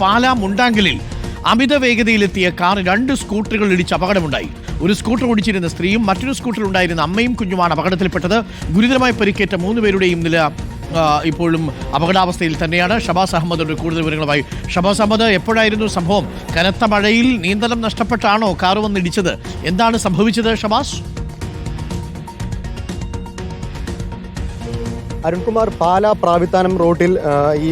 പാലാ മുണ്ടാങ്കലിൽ അമിത വേഗതയിലെത്തിയ car രണ്ട് സ്കൂട്ടറുകൾ ഇടിച്ച് അപകടമുണ്ടായി. ഒരു സ്കൂട്ടർ ഓടിച്ചിരുന്ന സ്ത്രീയും മറ്റൊരു സ്കൂട്ടറിൽ ഉണ്ടായിരുന്ന അമ്മയും കുഞ്ഞുമാണ് അപകടത്തിൽപ്പെട്ടത്. ഗുരുതരമായി പരിക്കേറ്റ മൂന്ന് പേരുടെയും നില ഇപ്പോഴും അപകടാവസ്ഥയിൽ തന്നെയാണ്. ഷബാസ് അഹമ്മദ് കൂടുതൽ വിവരങ്ങളുമായി ഷബാസ് അഹമ്മദ് എപ്പോഴായിരുന്നു സംഭവം? കനത്ത മഴയിൽ നിയന്ത്രണം നഷ്ടപ്പെട്ടാണോ കാർ വന്നിടിച്ചത്? എന്താണ് സംഭവിച്ചത് ഷബാസ്? അരുൺകുമാർ പാല പ്രാവിത്താനം റോഡിൽ ഈ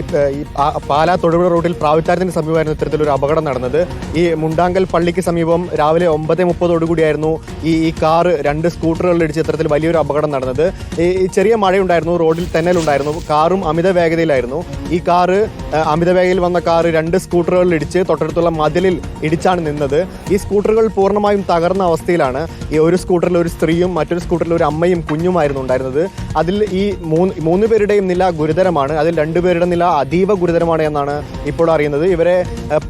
പാല തൊടുപുഴ റോഡിൽ പ്രാവിത്താനത്തിന് സമീപമായിരുന്നു ഇത്തരത്തിലൊരു അപകടം നടന്നത്. ഈ മുണ്ടാങ്കൽ പള്ളിക്ക് സമീപം രാവിലെ ഒമ്പത് മുപ്പതോടുകൂടിയായിരുന്നു ഈ ഈ കാർ രണ്ട് സ്കൂട്ടറുകളിൽ ഇടിച്ച് ഇത്തരത്തിൽ വലിയൊരു അപകടം നടന്നത്. ഈ ചെറിയ മഴയുണ്ടായിരുന്നു റോഡിൽ തെന്നലുണ്ടായിരുന്നു കാറും അമിത വേഗതയിലായിരുന്നു. ഈ കാറ് ആ, അമിത വേഗതയിൽ വന്ന കാർ രണ്ട് സ്കൂട്ടറുകളിൽ ഇടിച്ച് തൊട്ടടുത്തുള്ള മതിലിൽ ഇടിച്ചാണ് നിന്നത്. ഈ സ്കൂട്ടറുകൾ പൂർണമായും തകർന്ന അവസ്ഥയിലാണ് ഈ ഒരു സ്കൂട്ടറിൽ ഒരു സ്ത്രീയും മറ്റൊരു സ്കൂട്ടറിൽ ഒരു അമ്മയും കുഞ്ഞുമായിരുന്നു ഉണ്ടായിരുന്നത്. അതിൽ ഈ മൂന്ന് മൂന്ന് പേരുടെയും നില ഗുരുതരമാണ്. അതിൽ രണ്ടുപേരുടെ നില അതീവ ഗുരുതരമാണ് എന്നാണ് ഇപ്പോൾ അറിയുന്നത്. ഇവരെ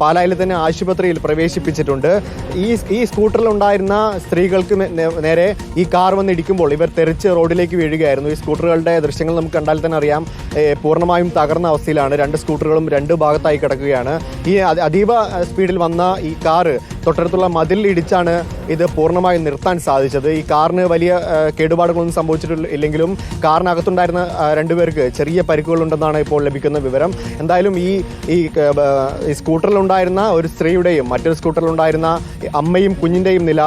പാലായിൽ തന്നെ ആശുപത്രിയിൽ പ്രവേശിപ്പിച്ചിട്ടുണ്ട്. ഈ ഈ സ്കൂട്ടറിൽ ഉണ്ടായിരുന്ന സ്ത്രീകൾക്ക് നേരെ ഈ കാർ വന്ന് ഇടിക്കുമ്പോൾ ഇവർ തെറിച്ച് റോഡിലേക്ക് വീഴുകയായിരുന്നു. ഈ സ്കൂട്ടറുകളുടെ ദൃശ്യങ്ങൾ നമുക്ക് കണ്ടാൽ തന്നെ അറിയാം. പൂർണമായും തകർന്ന അവസ്ഥയിലാണ് രണ്ട് സ്കൂട്ടറുകളും രണ്ട് ഭാഗത്തായി കിടക്കുകയാണ്. ഈ അത- അതീവ സ്പീഡിൽ വന്ന ഈ കാറ് തൊട്ടടുത്തുള്ള മതിൽ ഇടിച്ചാണ് ഇത് പൂർണമായും നിർത്താൻ സാധിച്ചത്. ഈ കാറിന് വലിയ കേടുപാടുകളൊന്നും സംഭവിച്ചിട്ടില്ല ഇല്ലെങ്കിലും കാറിനകത്തുണ്ടായിരുന്ന രണ്ടുപേർക്ക് ചെറിയ പരിക്കുകളുണ്ടെന്നാണ് ഇപ്പോൾ ലഭിക്കുന്ന വിവരം. എന്തായാലും ഈ ഈ സ്കൂട്ടറിലുണ്ടായിരുന്ന ഒരു സ്ത്രീയുടെയും മറ്റൊരു സ്കൂട്ടറിലുണ്ടായിരുന്ന അമ്മയും കുഞ്ഞിന്റെയും നില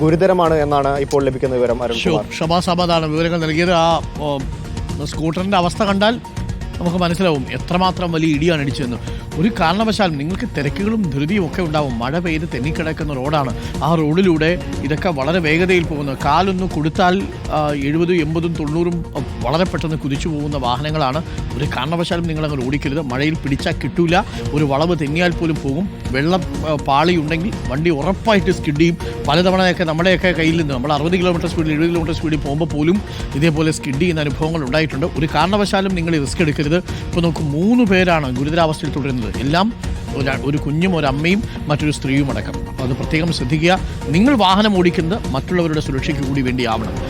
ഗുരുതരമാണ് എന്നാണ് ഇപ്പോൾ ലഭിക്കുന്ന വിവരം വിവരങ്ങൾ നൽകിയത്. ആ സ്കൂട്ടറിന്റെ അവസ്ഥ കണ്ടാൽ നമുക്ക് മനസ്സിലാവും എത്രമാത്രം വലിയ ഇടിയാണ് ഇടിച്ചതെന്ന്. ഒരു കാരണവശാലും നിങ്ങൾക്ക് തിരക്കുകളും ധൃതിയും ഒക്കെ ഉണ്ടാവും. മഴ പെയ്ത് തെന്നിക്കിടക്കുന്ന റോഡാണ്. ആ റോഡിലൂടെ ഇതൊക്കെ വളരെ വേഗതയിൽ പോകുന്നത് കാലൊന്ന് കൊടുത്താൽ എഴുപതും എൺപതും തൊണ്ണൂറും വളരെ പെട്ടെന്ന് കുതിച്ചു പോകുന്ന വാഹനങ്ങളാണ്. ഒരു കാരണവശാലും നിങ്ങൾ അങ്ങനെ ഓടിക്കരുത്. മഴയിൽ പിടിച്ചാൽ കിട്ടൂല. ഒരു വളവ് തെന്നിയാൽ പോലും പോകും. വെള്ളം പാളി ഉണ്ടെങ്കിൽ വണ്ടി ഉറപ്പായിട്ട് സ്കിഡ് ചെയ്യും. പലതവണയൊക്കെ നമ്മുടെയൊക്കെ കയ്യിൽ നിന്ന് നമ്മൾ അറുപത് കിലോമീറ്റർ സ്പീഡിൽ എഴുപത് കിലോമീറ്റർ സ്പീഡിൽ പോകുമ്പോൾ പോലും ഇതേപോലെ സ്കിഡ് ചെയ്യുന്ന അനുഭവങ്ങൾ ഉണ്ടായിട്ടുണ്ട്. ഒരു കാരണവശാലും നിങ്ങൾ റിസ്ക് എടുക്കരുത്. ഇപ്പോൾ നമുക്ക് മൂന്ന് പേരാണ് ഗുരുതരാവസ്ഥയിൽ തുടരുന്നത്. എല്ലാം ഒരു കുഞ്ഞും ഒരു അമ്മയും മറ്റൊരു സ്ത്രീയും അടക്കം. അത് പ്രത്യേകം ശ്രദ്ധിക്കുക. നിങ്ങൾ വാഹനം ഓടിക്കുന്നത് മറ്റുള്ളവരുടെ സുരക്ഷയ്ക്ക് കൂടി വേണ്ടിയാവണം.